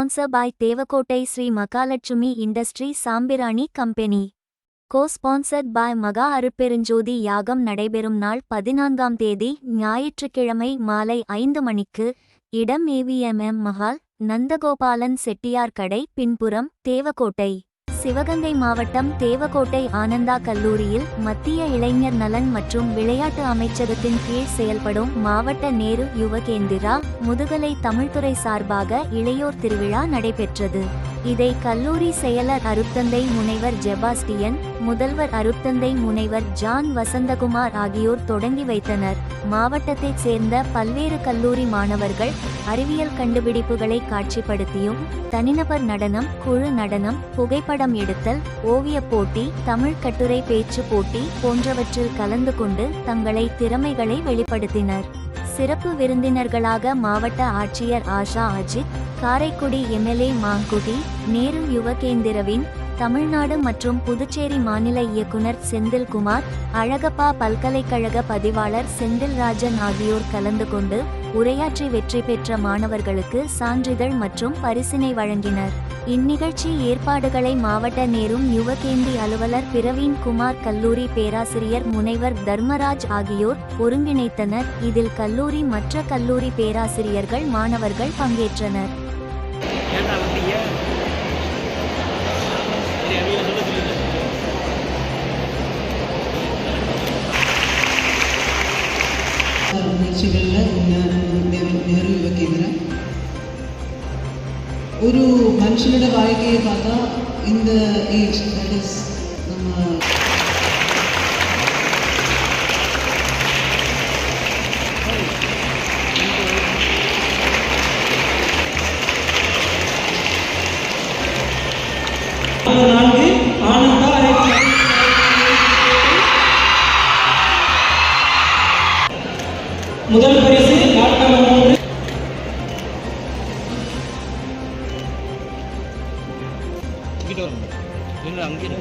Sponsor by Devakottai Sri Mahalakshmi industry சாம்பிராணி company co-sponsored by Maha Arutperunjothi Yagam நடைபெறும் நாள் பதினான்காம் தேதி ஞாயிற்றுக்கிழமை மாலை ஐந்து மணிக்கு இடம் ஏவிஎம்எம் மஹால் நந்தகோபாலன் செட்டியார் கடை பின்புறம் தேவக்கோட்டை சிவகங்கை மாவட்டம் தேவக்கோட்டை ஆனந்தா கல்லூரியில் மத்திய இளைஞர் நலன் மற்றும் விளையாட்டு அமைச்சகத்தின் கீழ் செயல்படும் மாவட்ட நேரு யுவகேந்திரா முதுகலை தமிழ்துறை சார்பாக இளையோர் திருவிழா நடைபெற்றது. இதை கல்லூரி செயலர் அருத்தந்தை முனைவர் ஜெபாஸ்டியன் முதல்வர் அருத்தந்தை முனைவர் ஜான் வசந்தகுமார் ஆகியோர் தொடங்கி வைத்தனர். மாவட்டத்தைச் சேர்ந்த பல்வேறு கல்லூரி மாணவர்கள் அறிவியல் கண்டுபிடிப்புகளை காட்சிப்படுத்தியும் தனிநபர் நடனம் குழு நடனம் புகைப்படம் எடுத்தல் ஓவியப் போட்டி தமிழ் கட்டுரை பேச்சு போட்டி போன்றவற்றில் கலந்து கொண்டு தங்களை திறமைகளை வெளிப்படுத்தினர். சிறப்பு விருந்தினர்களாக மாவட்ட ஆட்சியர் ஆஷா அஜித் காரைக்குடி எம்எல்ஏ மாங்குடி நேரு யுவகேந்திரவின் தமிழ்நாடு மற்றும் புதுச்சேரி மாநில இயக்குனர் செந்தில்குமார் அழகப்பா பல்கலைக்கழக பதிவாளர் செந்தில்ராஜன் ஆகியோர் கலந்து கொண்டு உரையாற்றி வெற்றி பெற்ற மாணவர்களுக்கு சான்றிதழ் மற்றும் பரிசினை வழங்கினர். இந்நிகழ்ச்சி ஏற்பாடுகளை மாவட்ட நேரும் யுவகேந்தி அலுவலர் பிரவீன் குமார் கல்லூரி பேராசிரியர் முனைவர் தர்மராஜ் ஆகியோர் ஒருங்கிணைத்தனர். இதில் கல்லூரி மற்ற கல்லூரி பேராசிரியர்கள் மாணவர்கள் பங்கேற்றனர். ஏன்டா வந்தீங்க சரி அவையில சொல்ல சொல்லுங்க നികഴ്ചകളിൽ നെഹ്റു യുവകേന്ദ്ര ഒരു മനുഷ്യരുടെ വായികയെ കഥ in the age that is നമ്മ முதல் பரிசு மூன்று. வரணும்